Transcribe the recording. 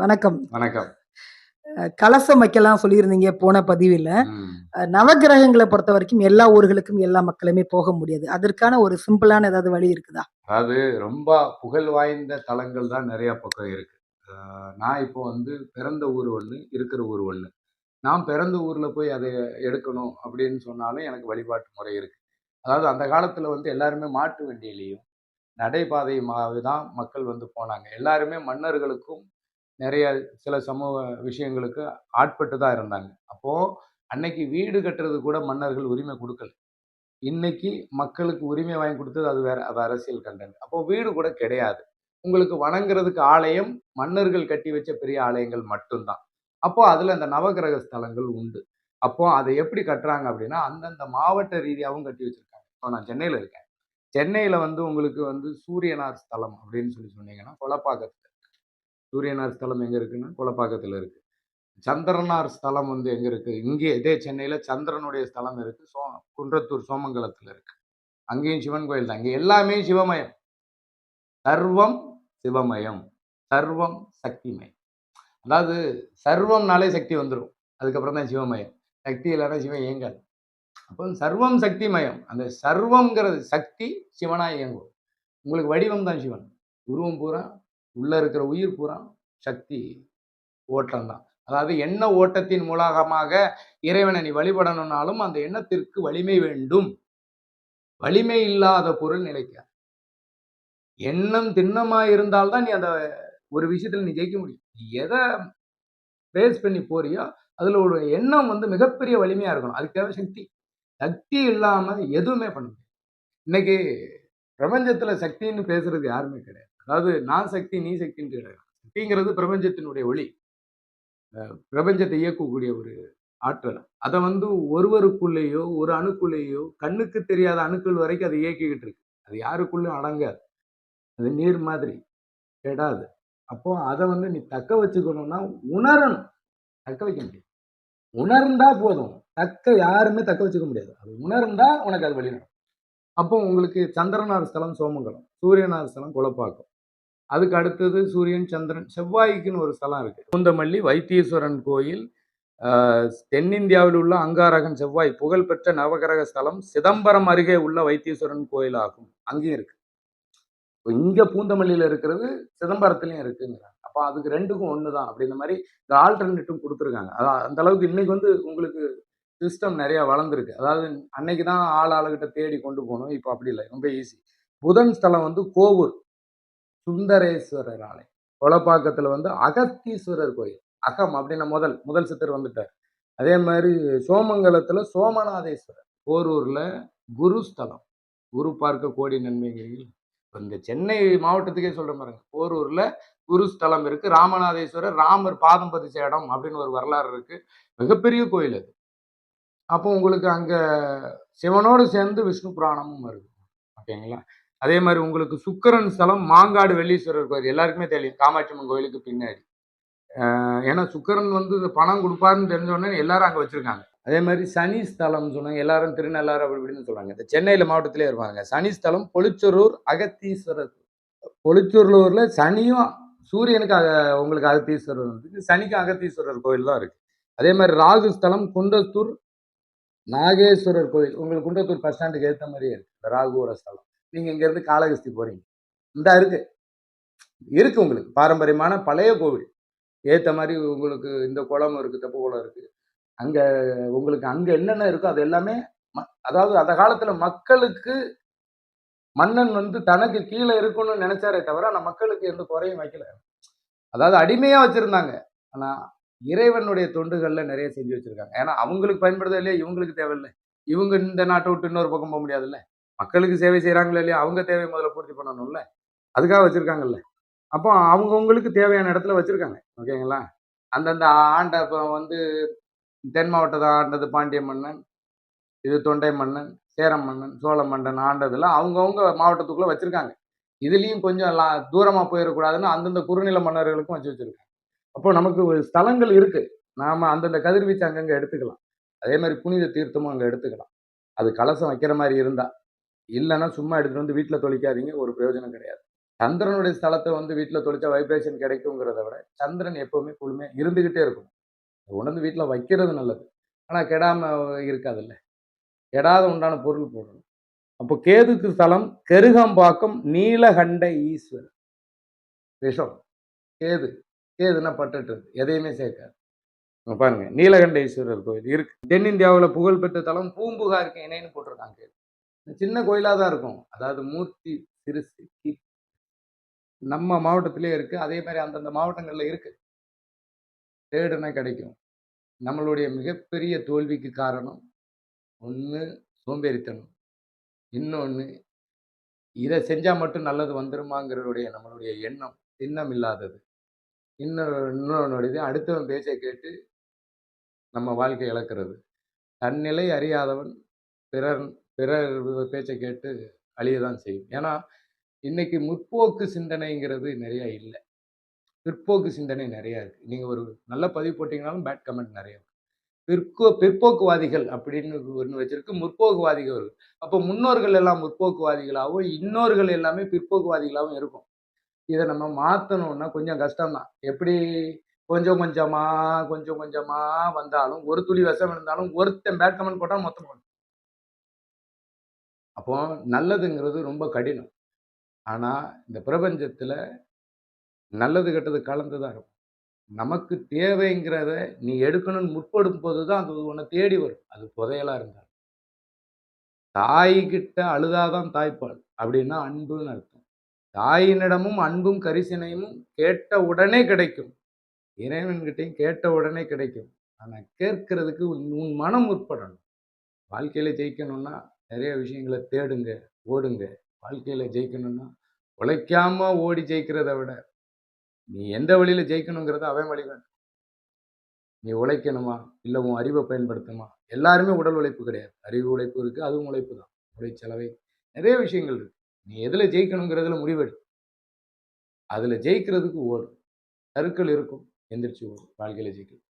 வணக்கம். வணக்கம். கலசம் வைக்கலாம் சொல்லியிருந்தீங்க போன பதிவில். நவகிரகங்களை பொறுத்த வரைக்கும் எல்லா ஊர்களுக்கும் எல்லா மக்களுமே போக முடியாது. அதற்கான ஒரு சிம்பிளான ஏதாவது வழி இருக்குதா? அதாவது ரொம்ப புகழ் வாய்ந்த தலங்கள் தான் நிறைய பக்கம் இருக்கு. நான் இப்போ வந்து பிறந்த ஊர் ஒன்று இருக்கிற ஊர் ஒன்று நான் பிறந்த ஊரில் போய் அதை எடுக்கணும் அப்படின்னு சொன்னாலும் எனக்கு வழிபாட்டு முறை இருக்கு. அதாவது அந்த காலத்தில் வந்து எல்லாருமே மாட்டு வண்டியிலையும் நடைபாதையுமாவே தான் மக்கள் வந்து போனாங்க. எல்லாருமே மன்னர்களுக்கும் நிறைய சில சமூக விஷயங்களுக்கு ஆட்பட்டு தான் இருந்தாங்க. அப்போது அன்னைக்கு வீடு கட்டுறது கூட மன்னர்கள் உரிமை கொடுக்கல. இன்னைக்கு மக்களுக்கு உரிமை வாங்கி கொடுத்தது அது வேற அது அரசியல் கண்டென்ட் அப்போ வீடு கூட கிடையாது. உங்களுக்கு வணங்குறதுக்கு ஆலயம் மன்னர்கள் கட்டி வச்ச பெரிய ஆலயங்கள் மட்டும்தான். அப்போ அதுல அந்த நவகிரக ஸ்தலங்கள் உண்டு. அப்போ அதை எப்படி கட்டுறாங்க அப்படின்னா அந்தந்த மாவட்ட ரீதியாகவும் கட்டி வச்சிருக்காங்க. இப்போ நான் சென்னையில இருக்கேன். சென்னையில வந்து உங்களுக்கு வந்து சூரியனார் ஸ்தலம் அப்படின்னு சொல்லி சொன்னீங்கன்னா கொலப்பாக்கத்துல சூரியனார் ஸ்தலம் எங்கே இருக்குன்னா கொலப்பாக்கத்துல இருக்குது சந்திரனார் ஸ்தலம் வந்து எங்கே இருக்குது இங்கே இதே சென்னையில் சந்திரனுடைய ஸ்தலம் இருக்குது சோ குன்றத்தூர் சோமங்கலத்தில் இருக்குது அங்கேயும் சிவன் கோயில் தான். இங்கே எல்லாமே சிவமயம். சர்வம் சிவமயம். சர்வம் சக்திமயம். அதாவது சர்வம்னாலே சக்தி வந்துடும் அதுக்கப்புறம் தான் சிவமயம். சக்தி இல்லைன்னா சிவன் இயங்காது. அப்போ சர்வம் சக்திமயம். அந்த சர்வம்ங்கிறது சக்தி சிவனாக இயங்கும். உங்களுக்கு வடிவம் தான் சிவன். உருவம் பூரா உள்ளே இருக்கிற உயிர் பூரா சக்தி ஓட்டம் தான் அதாவது எண்ண ஓட்டத்தின் மூலமாக இறைவனை நீ வழிபடணும்னாலும் அந்த எண்ணத்திற்கு வலிமை வேண்டும். வலிமை இல்லாத பொருள் நிலைக்க. எண்ணம் திண்ணமா இருந்தால்தான் நீ அந்த ஒரு விஷயத்துல நீ ஜெயிக்க முடியும். நீ எதை பேஸ் பண்ணி போறியோ அதுல ஒரு எண்ணம் வந்து மிகப்பெரிய வலிமையா இருக்கணும். அதுக்கு தேவை சக்தி. சக்தி இல்லாம எதுவுமே பண்ண முடியாது. இன்னைக்கு பிரபஞ்சத்துல சக்தின்னு பேசுறது யாருமே கிடையாது. அதாவது நான் சக்தி நீ சக்தின்னு கிடையாது சக்திங்கிறது பிரபஞ்சத்தினுடைய ஒளி. பிரபஞ்சத்தை இயக்கக்கூடிய ஒரு ஆற்றல். அதை வந்து ஒருவருக்குள்ளேயோ ஒரு அணுக்குள்ளேயோ கண்ணுக்கு தெரியாத அணுக்கள் வரைக்கும் அதை இயக்கிக்கிட்டு இருக்கு. அது யாருக்குள்ளேயும் அடங்காது. அது நீர் மாதிரி கெடாது. அப்போ அதை வந்து நீ தக்க வச்சுக்கணும்னா உணரணும். தக்க வைக்க முடியும் உணர்ந்தா போதும். தக்க யாருமே தக்க வச்சுக்க முடியாது. அது உணர்ந்தா உனக்கு அது வழி அப்போ உங்களுக்கு சந்திரனார் ஸ்தலம் சோமங்கலம் சூரியனார் ஸ்தலம் குலப்பாக்கம். அதுக்கு அடுத்தது சூரியன் சந்திரன் செவ்வாய்க்குன்னு ஒரு ஸ்தலம் இருக்குது பூந்தமல்லி வைத்தீஸ்வரன் கோயில் தென்னிந்தியாவில் உள்ள அங்காரகன் செவ்வாய் புகழ்பெற்ற நவகிரக ஸ்தலம் சிதம்பரம் அருகே உள்ள வைத்தீஸ்வரன் கோயில் ஆகும் அங்கேயும் இருக்கு. இப்போ இங்க பூந்தமல்லியில இருக்கிறது சிதம்பரத்துலயும் இருக்குங்கிறாங்க. அப்போ அதுக்கு ரெண்டுக்கும் ஒன்று தான் அப்படின்ற மாதிரி இந்த ஆல்டர்னேட்டும் கொடுத்துருக்காங்க. அதான் அந்த அளவுக்கு இன்னைக்கு வந்து உங்களுக்கு சிஸ்டம் நிறையா வளர்ந்துருக்கு. அதாவது அன்னைக்கு தான் ஆள் ஆளுகிட்ட தேடி கொண்டு போகணும். இப்போ அப்படி இல்லை. ரொம்ப ஈஸி புதன் ஸ்தலம் வந்து கோவூர். சுந்தரேஸ்வரர் ஆலயம் கொலப்பாக்கத்துல வந்து அகத்தீஸ்வரர் கோயில். அகம் அப்படின்னா முதல் முதல் சித்தர் வந்துட்டார். அதே மாதிரி சோமங்கலத்துல சோமநாதேஸ்வரர். போரூர்ல குரு ஸ்தலம். குரு பார்க்க கோடி நன்மைகள். இப்போ இந்த சென்னை மாவட்டத்துக்கே சொல்ற பாருங்க. போரூர்ல குரு ஸ்தலம் இருக்கு. ராமநாதேஸ்வரர் ராமர் பாதம் பதிச்ச இடம் அப்படின்னு ஒரு வரலாறு இருக்கு. மிகப்பெரிய கோயில் அது. அப்போ உங்களுக்கு அங்க சிவனோடு சேர்ந்து விஷ்ணு புராணமும் வருது. ஓகேங்களா? அதே மாதிரி உங்களுக்கு சுக்கிரன் ஸ்தலம் மாங்காடு வெள்ளீஸ்வரர் கோயில் எல்லாருக்குமே தெரியும். காமாட்சி அம்மன் கோயிலுக்கு பின்னாடி. ஏன்னா சுக்கரன் வந்து இந்த பணம் கொடுப்பாருன்னு தெரிஞ்சோடனே எல்லாரும் அங்கே வச்சிருக்காங்க. அதே மாதிரி சனி ஸ்தலம்னு சொன்னாங்க. எல்லாரும் திருநள்ளாறு அப்படி இப்படின்னு சொல்கிறாங்க இந்த சென்னையில் மாவட்டத்திலே இருப்பாங்க சனி ஸ்தலம் பொலிச்சொரூர் அகத்தீஸ்வரர் பொலிச்சூர்லூர்ல சனியும் சூரியனுக்கு அக- உங்களுக்கு அகத்தீஸ்வரர் இருக்குது சனிக்கு அகத்தீஸ்வரர் கோயில் தான் இருக்குது அதே மாதிரி ராகு ஸ்தலம் குண்டத்தூர் நாகேஸ்வரர் கோயில். உங்களுக்கு குண்டத்தூர் பஸ் ஸ்டாண்டுக்கு ஏற்ற மாதிரியே இருக்குது இந்த ராகுவோட ஸ்தலம். நீங்கள் இங்கேருந்து காலகஸ்தி போகிறீங்க இந்த இருக்கு. இருக்குது உங்களுக்கு. பாரம்பரியமான பழைய கோவில். ஏற்ற மாதிரி உங்களுக்கு இந்த குளம் இருக்குது தெப்ப குளம் இருக்குது அங்கே உங்களுக்கு அங்கே என்னென்ன இருக்கோ அது எல்லாமே ம- அதாவது அந்த காலத்தில் மக்களுக்கு மன்னன் வந்து தனக்கு கீழே இருக்கணும்னு நினைச்சாரே தவிர ஆனால் மக்களுக்கு எந்த குறையும் வைக்கல. அதாவது அடிமையாக வச்சுருந்தாங்க. ஆனால் இறைவனுடைய தொண்டுகளில் நிறைய செஞ்சு வச்சுருக்காங்க. ஏன்னா அவங்களுக்கு பயன்படுதோ இல்லையா? இவங்களுக்கு தேவையில்லை. இவங்க இந்த நாட்டை விட்டு இன்னொரு பக்கம் போக முடியாதுல்ல? மக்களுக்கு சேவை செய்கிறாங்களே இல்லையா? அவங்க தேவையை முதல்ல பூர்த்தி பண்ணணும்ல. அதுக்காக வச்சுருக்காங்கல்ல. அப்போ அவங்கவுங்களுக்கு தேவையான இடத்துல வச்சுருக்காங்க. ஓகேங்களா? அந்தந்த ஆண்ட இப்போ வந்து தென் மாவட்டத்தை ஆண்டது பாண்டிய மன்னன் இது தொண்டை மன்னன் சேரம் மன்னன் சோழ மன்னன் ஆண்டதில் அவங்கவுங்க மாவட்டத்துக்குள்ளே வச்சுருக்காங்க. இதுலேயும் கொஞ்சம் லா- தூரமாக போயிடக்கூடாதுன்னு அந்தந்த குறுநில மன்னர்களுக்கும் வச்சு வச்சுருக்காங்க. அப்போ நமக்கு ஒரு ஸ்தலங்கள் இருக்குது நாம் அந்தந்த கதிர்வீச்சு அங்கங்கே எடுத்துக்கலாம். அதே மாதிரி புனித தீர்த்தமும் அங்கே எடுத்துக்கலாம். அது கலசம் வைக்கிற மாதிரி இருந்தால் இல்லைன்னா சும்மா எடுத்துகிட்டு வந்து வீட்டில் தொழிக்காதீங்க ஒரு பிரயோஜனம் கிடையாது. சந்திரனுடைய ஸ்தலத்தை வந்து வீட்டில் தொலைச்சா வைப்ரேஷன் கிடைக்குங்கிறத விட சந்திரன் எப்போவுமே குழுமையாக இருந்துக்கிட்டே இருக்கும். உணர்ந்து வீட்டில் வைக்கிறது நல்லது. ஆனால் கெடாமல் இருக்காதுல்ல. கெடாத உண்டான பொருள் போடணும். அப்போ கேதுக்கு ஸ்தலம் கெருகம்பாக்கம் நீலகண்ட ஈஸ்வரர். விஷம். கேது. கேதுன்னா பட்டுட்டு எதையுமே சேர்க்காது. பாருங்க நீலகண்ட ஈஸ்வரர் கோயில் இருக்கு. தென்னிந்தியாவில் புகழ்பெற்ற தலம் பூம்புகாருக்கு இணைன்னு போட்டிருக்காங்க கேது. சின்ன கோயிலாக தான் இருக்கும். அதாவது மூர்த்தி சிறுசு கி- நம்ம மாவட்டத்திலே இருக்கு. அதே மாதிரி அந்தந்த மாவட்டங்களில் இருக்கு. தேடுனா கிடைக்கும். நம்மளுடைய மிகப்பெரிய தோல்விக்கு காரணம் ஒன்று சோம்பேறித்தனம். இன்னொன்று இதை செஞ்சால் மட்டும் நல்லது வந்துருமாங்கிறதுடைய நம்மளுடைய எண்ணம் எண்ணம் இல்லாதது. இன்னொரு இன்னொன்னுடையது அடுத்தவன் பேச்சை கேட்டு நம்ம வாழ்க்கை இழக்கிறது. தன்னிலை அறியாதவன் பிறர் பிறர் பேச்சை கேட்டு அழிய தான் செய்யும். ஏன்னா இன்னைக்கு முற்போக்கு சிந்தனைங்கிறது நிறைய இல்லை. பிற்போக்கு சிந்தனை நிறையா இருக்குது நீங்கள் ஒரு நல்ல பதிவு போட்டிங்கனாலும் பேட் கமெண்ட் நிறையா பிற்கோ பிற்போ பிற்போக்குவாதிகள் அப்படின்னு ஒன்று வச்சிருக்கு முற்போக்குவாதிகள். அப்போ முன்னோர்கள் எல்லாம் முற்போக்குவாதிகளாகவும் இன்னோர்கள் எல்லாமே பிற்போக்குவாதிகளாகவும் இருக்கும். இதை நம்ம மாற்றணும்னா கொஞ்சம் கஷ்டம்தான். எப்படி கொஞ்சம் கொஞ்சமாக கொஞ்சம் கொஞ்சமாக வந்தாலும் ஒரு துளி விஷம் இருந்தாலும் ஒருத்தன் பேட் கமெண்ட் போட்டால் மொத்தம் போடும் அப்போ நல்லதுங்கிறது ரொம்ப கடினம். ஆனால் இந்த பிரபஞ்சத்தில் நல்லது கெட்டது கலந்து தான் இருக்கும். நமக்கு தேவைங்கிறத நீ எடுக்கணும்னு முற்படும் போது தான் அது உன்னை தேடி வரும். அது புதையலா இருந்தாலும். தாய்கிட்ட அழுதாதான் தாய்ப்பால் அப்படின்னா அன்புன்னு அர்த்தம். தாயினிடமும் அன்பும் கரிசனையும் கேட்ட உடனே கிடைக்கும். இறைவன்கிட்டையும் கேட்ட உடனே கிடைக்கும். ஆனால் கேட்கறதுக்கு உன் உன் மனம் முற்படணும். வாழ்க்கையில் ஜெயிக்கணும்னா நிறைய விஷயங்களை தேடுங்க ஓடுங்க. வாழ்க்கையில் ஜெயிக்கணும்னா உழைக்காம ஓடி ஜெயிக்கிறத விட நீ எந்த வழியில் ஜெயிக்கணுங்கிறத அவன் வழி காட்டும். நீ உழைக்கணுமா? இல்லை உன் அறிவை பயன்படுத்துமா எல்லாருமே உடல் உழைப்பு கிடையாது. அறிவு உழைப்பு இருக்குது அதுவும் உழைப்பு தான். உழைச்சலவை நிறைய விஷயங்கள் இருக்கு. நீ எதில் ஜெயிக்கணுங்கிறதுல முடிவெடு. அதில் ஜெயிக்கிறதுக்கு ஓடும் சருக்கள் இருக்கும். எந்திரிச்சு ஓடும் வாழ்க்கையில் ஜெயிக்கணும்